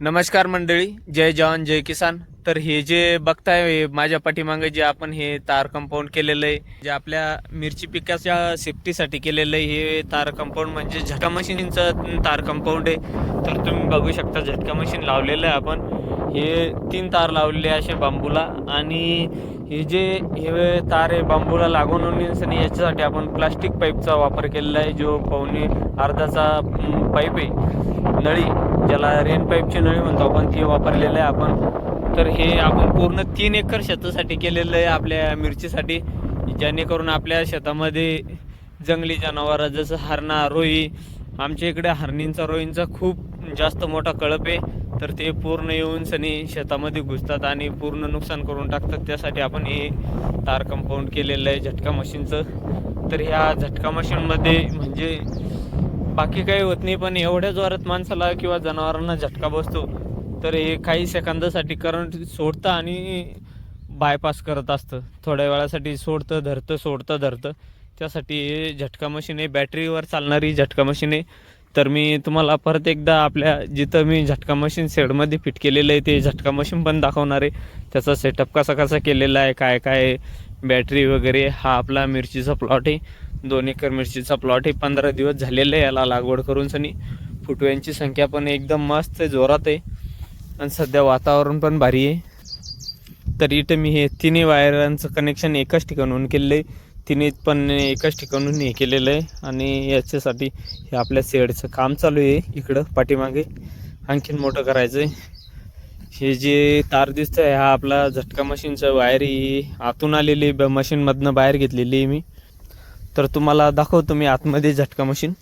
नमस्कार मंडळी जय जवान जय किसान. तर हे जे बघताय हे माझ्या पाठीमागे जे आपण हे तार कंपाऊंड केलेलं आहे जे आपल्या मिरची पिकाच्या सेफ्टीसाठी केलेलं आहे हे तार कंपाऊंड म्हणजे झटका मशीनचं तार कंपाऊंड आहे. तर तुम्ही बघू शकता झटका मशीन लावलेलं आहे आपण. हे तीन तार लावलेले असे बांबूला आणि हे जे हे तार आहे बांबूला लागून आणि याच्यासाठी आपण प्लास्टिक पाईपचा वापर केलेला आहे जो पावणे अर्धाचा पाईप आहे नळी ज्याला रेन पाईपची नळी म्हणतो आपण ती वापरलेलं आहे आपण. तर हे आपण पूर्ण तीन एकर शेतासाठी केलेलं आहे आपल्या मिरचीसाठी जेणेकरून आपल्या शेतामध्ये जंगली जनावरं जसं हरणा रोई आमच्या इकडे हरणींचा रोईंचा खूप जास्त मोठा कळप आहे. तर ते पूर्ण येऊन सनी शेतामध्ये घुसतात आणि पूर्ण नुकसान करून टाकतात. त्यासाठी आपण हे तार कंपाऊंड केलेलं आहे झटका मशीनचं. तर ह्या झटका मशीनमध्ये म्हणजे बाकी काही होत नाही पण एवढ्या जोरात माणसाला किंवा जनावरांना झटका बसतो. तर हे काही सेकंदासाठी करंट सोडतं आणि बायपास करत असतं. थोड्या वेळासाठी सोडतं धरतं सोडतं धरतं. त्यासाठी हे झटका मशीन आहे. बॅटरीवर चालणारी झटका मशीन आहे. तर मी तुम्हाला परत एकदा आपल्या जिथं मी झटका मशीन शेडमध्ये फिट केलेलं आहे ते झटका मशीन पण दाखवणार आहे. त्याचा सेटअप कसा कसा केलेला आहे काय काय बॅटरी वगैरे हा आपला मिरचीचा प्लॉट आहे. दोन एकर मिरचीचा प्लॉट आहे. पंधरा दिवस झालेले आहे याला लागवड करून सनी. फुटव्यांची संख्या पण एकदम मस्त आहे जोरात आहे. आणि सध्या वातावरण पण भारी आहे. तर इथं मी हे तिन्ही वायरांचं कनेक्शन एकाच ठिकाणून केलेलं आहे तिन्ही पण एकाच ठिकाणून हे केलेलं आहे. आणि याच्यासाठी हे आपल्या शेडचं काम चालू आहे इकडं पाठीमागे. आणखीन मोठं करायचं आहे हे जे तार दिसतंय हा आपला झटका मशीनचं वायर ही आतून आलेली ब- मशीनमधनं बाहेर घेतलेली आहे मी. तर तुम्हाला दाखवतो मी आतमध्ये झटका मशीन.